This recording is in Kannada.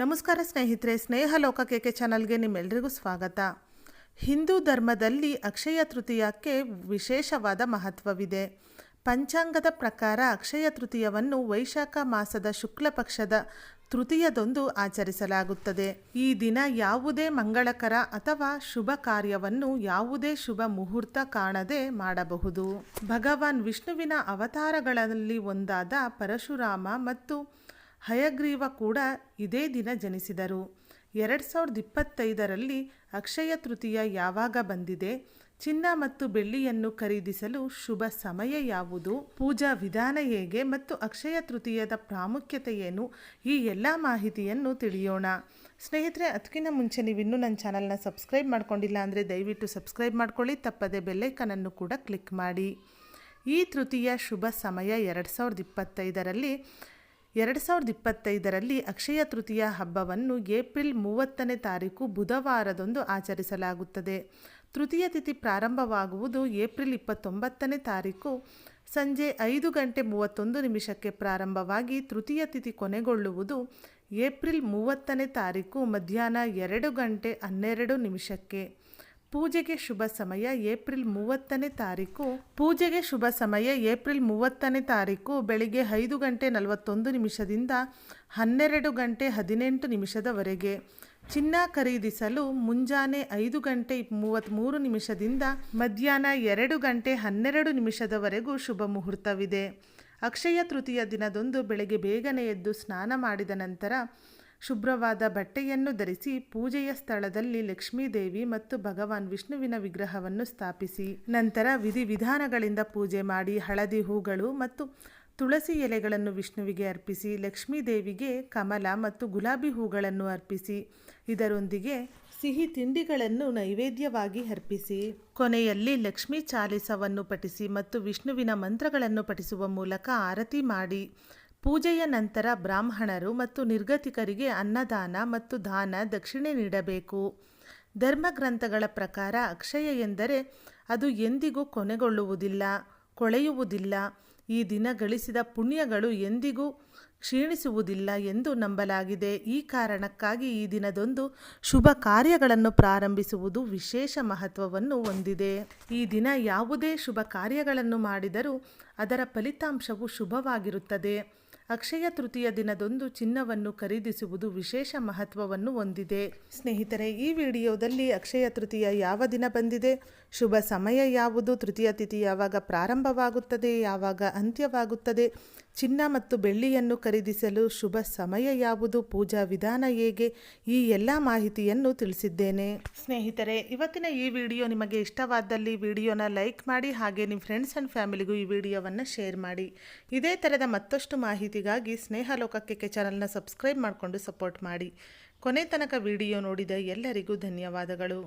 ನಮಸ್ಕಾರ ಸ್ನೇಹಿತರೆ ಸ್ನೇಹ ಲೋಕ ಕೆ ಚಾನಲ್ಗೆ ನಿಮ್ಮೆಲ್ಲರಿಗೂ ಸ್ವಾಗತ. ಹಿಂದೂ ಧರ್ಮದಲ್ಲಿ ಅಕ್ಷಯ ತೃತೀಯಕ್ಕೆ ವಿಶೇಷವಾದ ಮಹತ್ವವಿದೆ. ಪಂಚಾಂಗದ ಪ್ರಕಾರ ಅಕ್ಷಯ ತೃತೀಯವನ್ನು ವೈಶಾಖ ಮಾಸದ ಶುಕ್ಲ ಪಕ್ಷದ ತೃತೀಯದೊಂದು ಆಚರಿಸಲಾಗುತ್ತದೆ. ಈ ದಿನ ಯಾವುದೇ ಮಂಗಳಕರ ಅಥವಾ ಶುಭ ಕಾರ್ಯವನ್ನು ಯಾವುದೇ ಶುಭ ಮುಹೂರ್ತ ಕಾಣದೆ ಮಾಡಬಹುದು. ಭಗವಾನ್ ವಿಷ್ಣುವಿನ ಅವತಾರಗಳಲ್ಲಿ ಒಂದಾದ ಪರಶುರಾಮ ಮತ್ತು ಹಯಗ್ರೀವ ಕೂಡ ಇದೇ ದಿನ ಜನಿಸಿದರು. ಎರಡು ಸಾವಿರದ ಇಪ್ಪತ್ತೈದರಲ್ಲಿ ಅಕ್ಷಯ ತೃತೀಯ ಯಾವಾಗ ಬಂದಿದೆ, ಚಿನ್ನ ಮತ್ತು ಬೆಳ್ಳಿಯನ್ನು ಖರೀದಿಸಲು ಶುಭ ಸಮಯ ಯಾವುದು, ಪೂಜಾ ವಿಧಾನ ಹೇಗೆ ಮತ್ತು ಅಕ್ಷಯ ತೃತೀಯದ ಪ್ರಾಮುಖ್ಯತೆ ಏನು, ಈ ಎಲ್ಲ ಮಾಹಿತಿಯನ್ನು ತಿಳಿಯೋಣ. ಸ್ನೇಹಿತರೆ, ಅದಕ್ಕಿಂತ ಮುಂಚೆ ನೀವು ಇನ್ನೂ ನನ್ನ ಚಾನಲ್ನ ಸಬ್ಸ್ಕ್ರೈಬ್ ಮಾಡ್ಕೊಂಡಿಲ್ಲ ಅಂದರೆ ದಯವಿಟ್ಟು ಸಬ್ಸ್ಕ್ರೈಬ್ ಮಾಡ್ಕೊಳ್ಳಿ, ತಪ್ಪದೆ ಬೆಲ್ಲೈಕನನ್ನು ಕೂಡ ಕ್ಲಿಕ್ ಮಾಡಿ. ಈ ತೃತೀಯ ಶುಭ ಸಮಯ ಎರಡು ಸಾವಿರದ ಇಪ್ಪತ್ತೈದರಲ್ಲಿ ಎರಡು ಸಾವಿರದ ಇಪ್ಪತ್ತೈದರಲ್ಲಿ ಅಕ್ಷಯ ತೃತೀಯ ಹಬ್ಬವನ್ನು ಏಪ್ರಿಲ್ ಮೂವತ್ತನೇ ತಾರೀಕು ಬುಧವಾರದಂದು ಆಚರಿಸಲಾಗುತ್ತದೆ. ತೃತೀಯ ತಿಥಿ ಪ್ರಾರಂಭವಾಗುವುದು ಏಪ್ರಿಲ್ ಇಪ್ಪತ್ತೊಂಬತ್ತನೇ ತಾರೀಕು. ಸಂಜೆ ಐದು ಗಂಟೆ ಮೂವತ್ತೊಂದು ನಿಮಿಷಕ್ಕೆ ಪ್ರಾರಂಭವಾಗಿ ತೃತೀಯ ತಿಥಿ ಕೊನೆಗೊಳ್ಳುವುದು ಏಪ್ರಿಲ್ ಮೂವತ್ತನೇ ತಾರೀಕು ಮಧ್ಯಾಹ್ನ ಎರಡು ಗಂಟೆ ಹನ್ನೆರಡು ನಿಮಿಷಕ್ಕೆ. ಪೂಜೆಗೆ ಶುಭ ಸಮಯ ಏಪ್ರಿಲ್ ಮೂವತ್ತನೇ ತಾರೀಕು. ಪೂಜೆಗೆ ಶುಭ ಸಮಯ ಏಪ್ರಿಲ್ ಮೂವತ್ತನೇ ತಾರೀಕು ಬೆಳಿಗ್ಗೆ ಐದು ಗಂಟೆ ನಲವತ್ತೊಂದು ನಿಮಿಷದಿಂದ ಹನ್ನೆರಡು ಗಂಟೆ ಹದಿನೆಂಟು ನಿಮಿಷದವರೆಗೆ. ಚಿನ್ನ ಖರೀದಿಸಲು ಮುಂಜಾನೆ ಐದು ಗಂಟೆ ಮೂವತ್ತ್ಮೂರು ನಿಮಿಷದಿಂದ ಮಧ್ಯಾಹ್ನ ಎರಡು ಗಂಟೆ ಹನ್ನೆರಡು ನಿಮಿಷದವರೆಗೂ ಶುಭ ಮುಹೂರ್ತವಿದೆ. ಅಕ್ಷಯ ತೃತೀಯ ದಿನದಂದು ಬೆಳಗ್ಗೆ ಬೇಗನೆ ಎದ್ದು ಸ್ನಾನ ಮಾಡಿದ ನಂತರ ಶುಭ್ರವಾದ ಬಟ್ಟೆಯನ್ನು ಧರಿಸಿ ಪೂಜೆಯ ಸ್ಥಳದಲ್ಲಿ ಲಕ್ಷ್ಮೀದೇವಿ ಮತ್ತು ಭಗವಾನ್ ವಿಷ್ಣುವಿನ ವಿಗ್ರಹವನ್ನು ಸ್ಥಾಪಿಸಿ. ನಂತರ ವಿಧಿವಿಧಾನಗಳಿಂದ ಪೂಜೆ ಮಾಡಿ ಹಳದಿ ಹೂಗಳು ಮತ್ತು ತುಳಸಿ ಎಲೆಗಳನ್ನು ವಿಷ್ಣುವಿಗೆ ಅರ್ಪಿಸಿ, ಲಕ್ಷ್ಮೀದೇವಿಗೆ ಕಮಲ ಮತ್ತು ಗುಲಾಬಿ ಹೂಗಳನ್ನು ಅರ್ಪಿಸಿ. ಇದರೊಂದಿಗೆ ಸಿಹಿ ತಿಂಡಿಗಳನ್ನು ನೈವೇದ್ಯವಾಗಿ ಅರ್ಪಿಸಿ. ಕೊನೆಯಲ್ಲಿ ಲಕ್ಷ್ಮೀ ಚಾಲಿಸವನ್ನು ಪಠಿಸಿ ಮತ್ತು ವಿಷ್ಣುವಿನ ಮಂತ್ರಗಳನ್ನು ಪಠಿಸುವ ಮೂಲಕ ಆರತಿ ಮಾಡಿ. ಪೂಜೆಯ ನಂತರ ಬ್ರಾಹ್ಮಣರು ಮತ್ತು ನಿರ್ಗತಿಕರಿಗೆ ಅನ್ನದಾನ ಮತ್ತು ದಾನ ದಕ್ಷಿಣೆ ನೀಡಬೇಕು. ಧರ್ಮಗ್ರಂಥಗಳ ಪ್ರಕಾರ ಅಕ್ಷಯ ಎಂದರೆ ಅದು ಎಂದಿಗೂ ಕೊನೆಗೊಳ್ಳುವುದಿಲ್ಲ, ಕೊಳೆಯುವುದಿಲ್ಲ. ಈ ದಿನ ಗಳಿಸಿದ ಪುಣ್ಯಗಳು ಎಂದಿಗೂ ಕ್ಷೀಣಿಸುವುದಿಲ್ಲ ಎಂದು ನಂಬಲಾಗಿದೆ. ಈ ಕಾರಣಕ್ಕಾಗಿ ಈ ದಿನದೊಂದು ಶುಭ ಕಾರ್ಯಗಳನ್ನು ಪ್ರಾರಂಭಿಸುವುದು ವಿಶೇಷ ಮಹತ್ವವನ್ನು ಹೊಂದಿದೆ. ಈ ದಿನ ಯಾವುದೇ ಶುಭ ಕಾರ್ಯಗಳನ್ನು ಮಾಡಿದರೂ ಅದರ ಫಲಿತಾಂಶವು ಶುಭವಾಗಿರುತ್ತದೆ. ಅಕ್ಷಯ ತೃತೀಯ ದಿನದೊಂದು ಚಿನ್ನವನ್ನು ಖರೀದಿಸುವುದು ವಿಶೇಷ ಮಹತ್ವವನ್ನು ಹೊಂದಿದೆ. ಸ್ನೇಹಿತರೆ, ಈ ವಿಡಿಯೋದಲ್ಲಿ ಅಕ್ಷಯ ತೃತೀಯ ಯಾವ ದಿನ ಬಂದಿದೆ, ಶುಭ ಸಮಯ ಯಾವುದು, ತೃತೀಯ ತಿಥಿ ಯಾವಾಗ ಪ್ರಾರಂಭವಾಗುತ್ತದೆ, ಯಾವಾಗ ಅಂತ್ಯವಾಗುತ್ತದೆ ಚಿನ್ನ ಮತ್ತು ಬೆಳ್ಳಿಯನ್ನು ಖರೀದಿಸಲು ಶುಭ ಸಮಯ ಯಾವುದು? ಪೂಜಾ ವಿಧಾನ ಹೇಗೆ? ಈ ಎಲ್ಲ ಮಾಹಿತಿಯನ್ನು ತಿಳಿಸಿದ್ದೇನೆ. ಸ್ನೇಹಿತರೆ, ಇವತ್ತಿನ ಈ ವಿಡಿಯೋ ನಿಮಗೆ ಇಷ್ಟವಾದಲ್ಲಿ ವಿಡಿಯೋನ ಲೈಕ್ ಮಾಡಿ ಹಾಗೆ ನಿಮ್ಮ ಫ್ರೆಂಡ್ಸ್ ಆ್ಯಂಡ್ ಫ್ಯಾಮಿಲಿಗೂ ಈ ವಿಡಿಯೋವನ್ನು ಶೇರ್ ಮಾಡಿ. ಇದೇ ಥರದ ಮತ್ತಷ್ಟು ಮಾಹಿತಿಗಾಗಿ ಸ್ನೇಹ ಲೋಕಕ್ಕೆ ಚಾನಲ್ನ ಸಬ್ಸ್ಕ್ರೈಬ್ ಮಾಡಿಕೊಂಡು ಸಪೋರ್ಟ್ ಮಾಡಿ. ಕೊನೆ ತನಕ ವಿಡಿಯೋ ನೋಡಿದ ಎಲ್ಲರಿಗೂ ಧನ್ಯವಾದಗಳು.